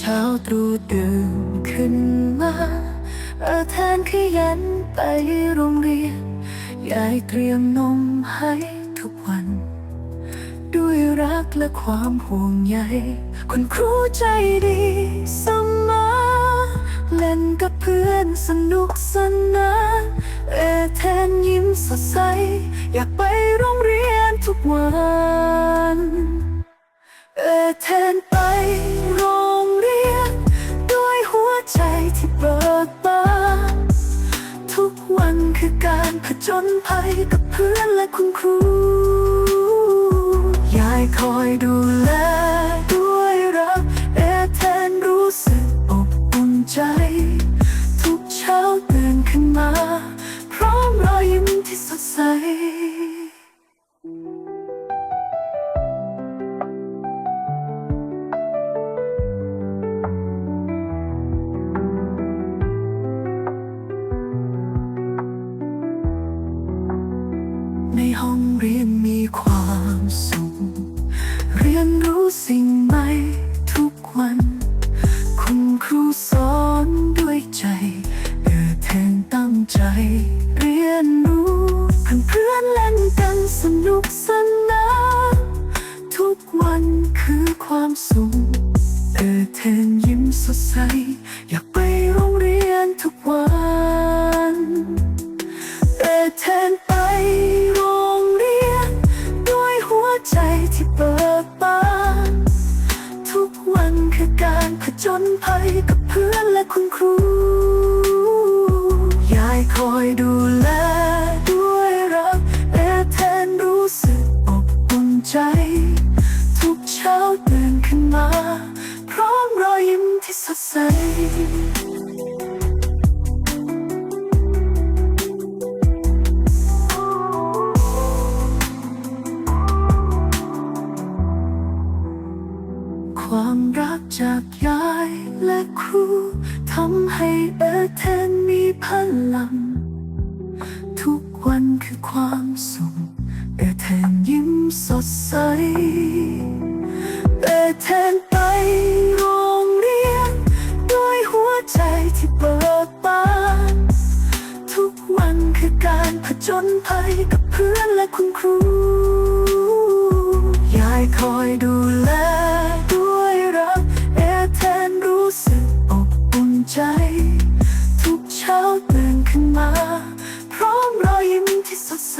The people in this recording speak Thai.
ช้าตรู่ตื่นขึ้นมาประธานขยันไปโรงเรียน ยายเตรียมนมให้ทุกวัน ด้วยรักและความห่วงใยคุณครูใจดีเสมอเล่นกับเพื่อนสนุกสนานเอเทนยิ้มสดใส อยากไปโรงเรียนทุกวัน จนภัยกับเพื่อนและคุณครู ยายคอยดูแลด้วยรัก เอเทนรู้สึกอบอุ่นใจ ทุกเช้าตื่นขึ้นมา พร้อมรอยยิ้มที่สดใส เรียนมีความสุข เรียนรู้สิ่งใหม่ทุกวัน คุณครูสอนด้วยใจเออแทนตั้งใจ เรียนรู้เพื่อนเพื่อนเล่นกันสนุกสนานทุกวันคือความสุขเออแทนยิ้มสดใส ใจที่เบิกบานทุกวันคือการผจญภัยกับเพื่อนและคุณครู ยายคอยดูแลด้วยรักเอแทนรู้สึกอบอุ่นใจ ความรักจากยายและครูทำให้เออแทนมีพลัง ทุกวันคือความสุข เออแทนยิ้มสดใส เออแทนไปโรงเรียน ด้วยหัวใจที่เบิกบานทุกวันคือการผจญภัยกับเพื่อนและคุณครู ยายคอยดู ขึ้นมา พร้อมรอยยิ้มที่สดใส